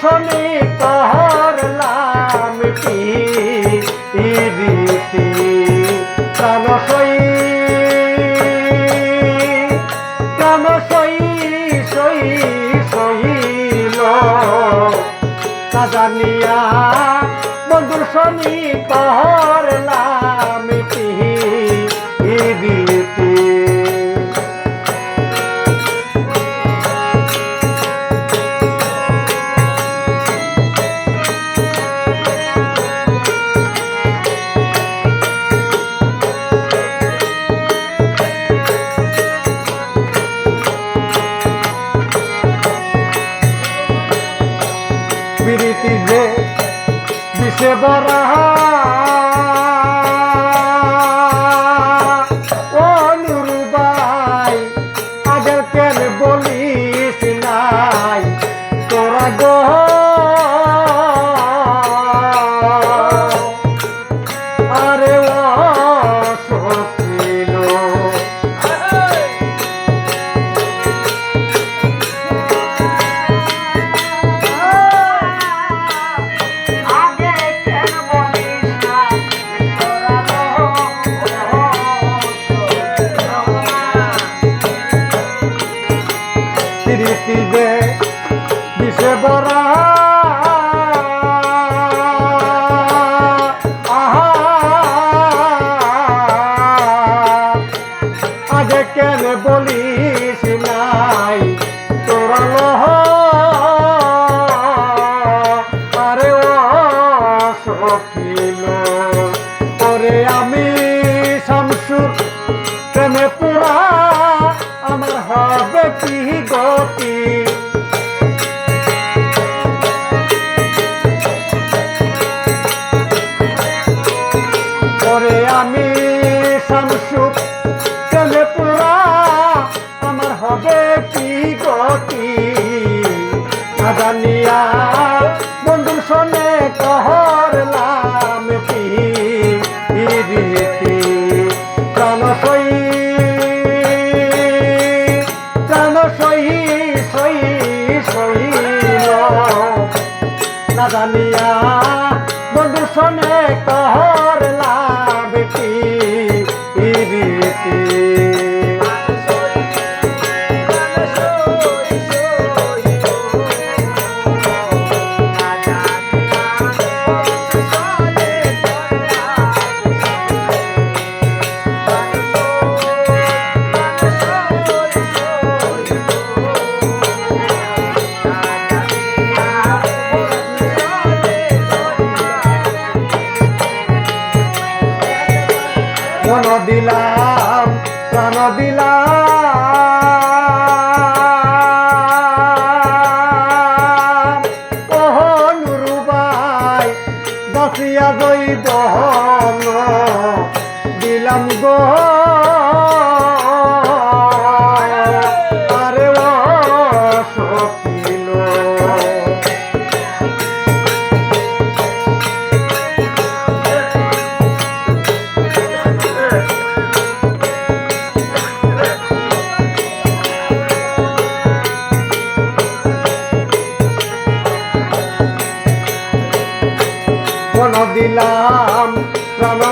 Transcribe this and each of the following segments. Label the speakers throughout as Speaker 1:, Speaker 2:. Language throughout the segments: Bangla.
Speaker 1: শনি কহরলাম কি রীতি প্রাণসই প্রাণসই সই সহিল বন্ধুর শনি কহরলাম বরা আহা। আগে কেন বলিস নাই তোরা লহ। আরে ওরে আমি শামসুর প্রেমে পুরা আমার হবে কি গতি? না জানিয়া বন্ধু শোনে কহরলাম কি? প্রাণ সই প্রাণ সই সই সইল না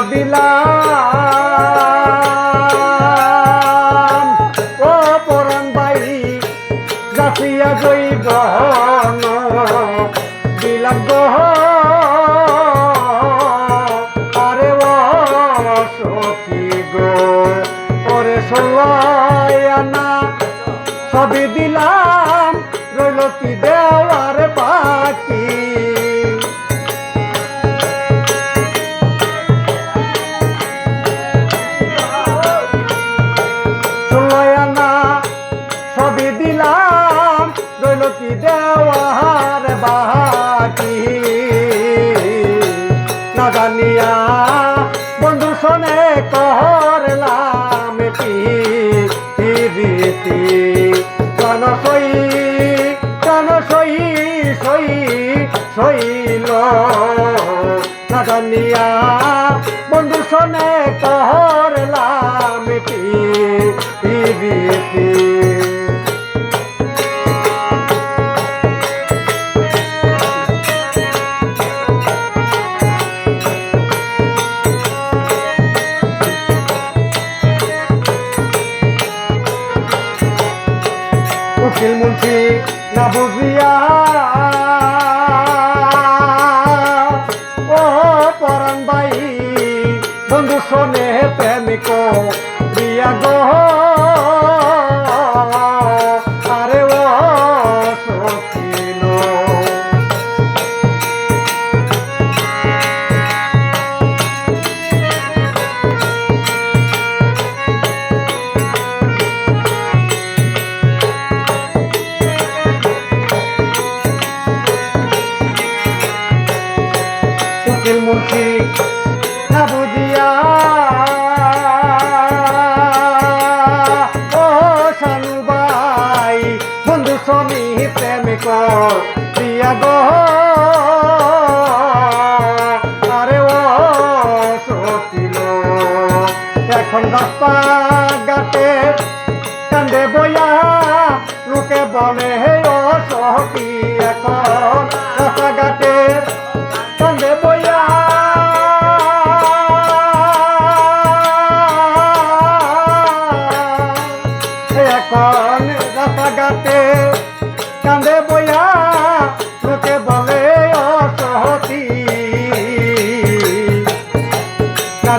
Speaker 1: দিলাম ও পরাণ বাই জাফিয়া জৈব দিলাম গহ আরে ও সখী গো, ওরে দিলাম, রইল সই সইল না জানিয়া বন্ধু শোনে তহরলাম পিবিপি উকিল মুন্সি না বুঝিয়া প্রেমিক প্রেমিক প্রিয়া গো আরে ও সকিল এখন রাস্তা ঘাটে কান্দে বইয়া লোকে বলে হে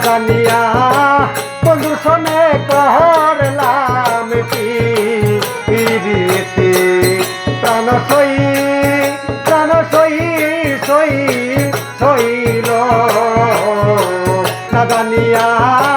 Speaker 1: কাদানিয়া বন্ধু শোনে করলাম কি রীতি প্রাণ সই প্রাণ সই সই সইল। না কর